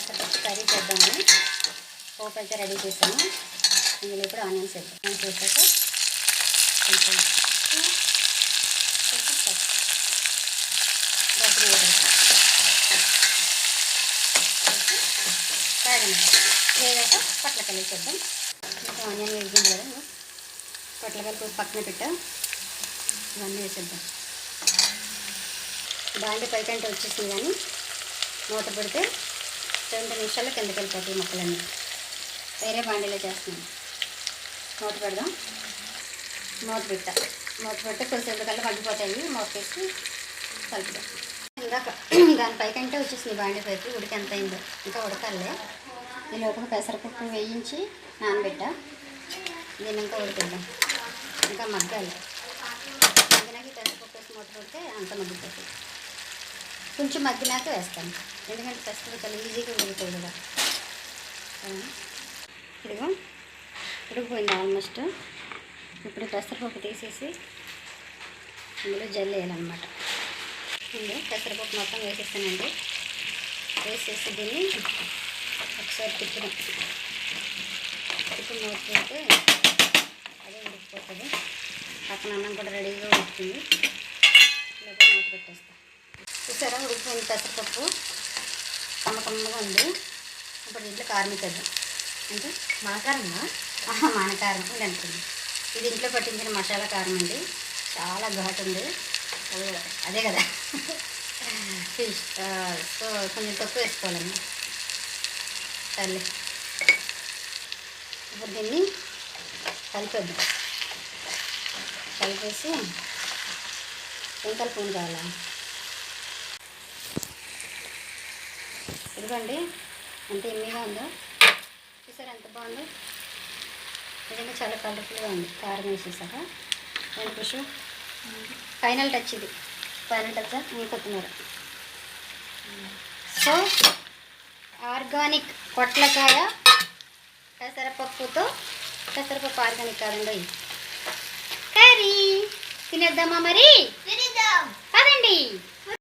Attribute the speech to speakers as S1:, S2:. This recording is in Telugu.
S1: పచ్చడి కర్రీ చేద్దాము పోపు అయితే రెడీ చేసాము ఇందులో ఇప్పుడు ఆనియన్స్ వేద్దాం. ఆనియన్స్ వేసాక కొంచెం కొబ్బరి వేగాక పొట్లకాయలు వేసేద్దాం కొంచెం ఆనియన్ వేగింది కదా పొట్లకాయలు పక్కన పెట్టాం. ఇవన్నీ వేసేద్దాం. బాండి పైకంటే వచ్చేసింది కానీ మూత పెడితే రెండు నిమిషాలు కిందకి వెళ్ళిపోతాయి ముక్కలన్నీ. వేరే బాండీలో చేస్తున్నాం మూత పెడదాం. మూత పెట్టా. మూత పెడితే కొంచెం కల్లా మగ్గిపోతాయి. మూత వేసి కలుపుదాం. ఇందాక దానిపైకంటే వచ్చేసింది బాండీ పైకి ఉడికి ఎంత అయిందో. ఇంకా ఉడకాలే. ఈ లోపల పెసరపప్పు వేయించి నానబెట్టా. దీన్ని ఇంకా ఉడికిద్దాం. ఇంకా మగ్గాలి. మగ్గినాక ఈ పెసరపప్పు వేసి మూత పెడితే అంత మగ్గిపోతుంది కొంచెం మగ్గినాక వేస్తాను. ఎందుకంటే పెసరపప్పు చాలా ఈజీగా ఉడుకుతాయి కదా. ఇదిగో ఉడికిపోయింది ఆల్మోస్ట్ ఇప్పుడు పెసరపప్పు తీసేసి అందులో జల్ వేయాలన్నమాట. ఇందులో పెసరపప్పు మొత్తం వేసేస్తానండి. వేసేసి దీన్ని ఒకసారి తిప్పడం తిప్పి మూత పెడితే అదే ఉడికిపోతుంది. పక్కన అన్నం కూడా రెడీగా ఉడుకుతుంది లేదా మూత పెట్టేస్తాను చూసారా? ఉడికిపోయింది పెసరపప్పు. కమ్మ ఉంది. ఇప్పుడు ఇంట్లో కారం వేద్దాం అంటే
S2: మాకారమ్మా
S1: మన మానకారం ఉంది అనుకుంది ఇది ఇంట్లో పట్టించిన మసాలా కారం అండి. చాలా ఘాటు ఉంది. అదే- కదా. ఫిష్ సో కొంచెం తక్కువ వేసుకోవాలమ్మా. సర్లే. ఇప్పుడు దీన్ని కలిపేద్దాం. కలిపేసి ఏం కలుపుకొని కావాలా? ఇదిగోండి ఎంత ఎమ్మిగా ఉందో. చూసారు ఎంత బాగుందో? నిజంగా చాలా కలర్ఫుల్గా ఉంది. కారం వేసేసాక. ఏంటి పుషు ఫైనల్ టచ్ ఇది. ఫైనల్ టచ్ కొత్తిమీర. సో ఆర్గానిక్ పొట్లకాయ పెసరపప్పుతో పెసరపప్పు ఆర్గానిక్ కాదండి. కర్రీ. తినేద్దామా మరి?
S2: తినేద్దాం.
S1: కాదండి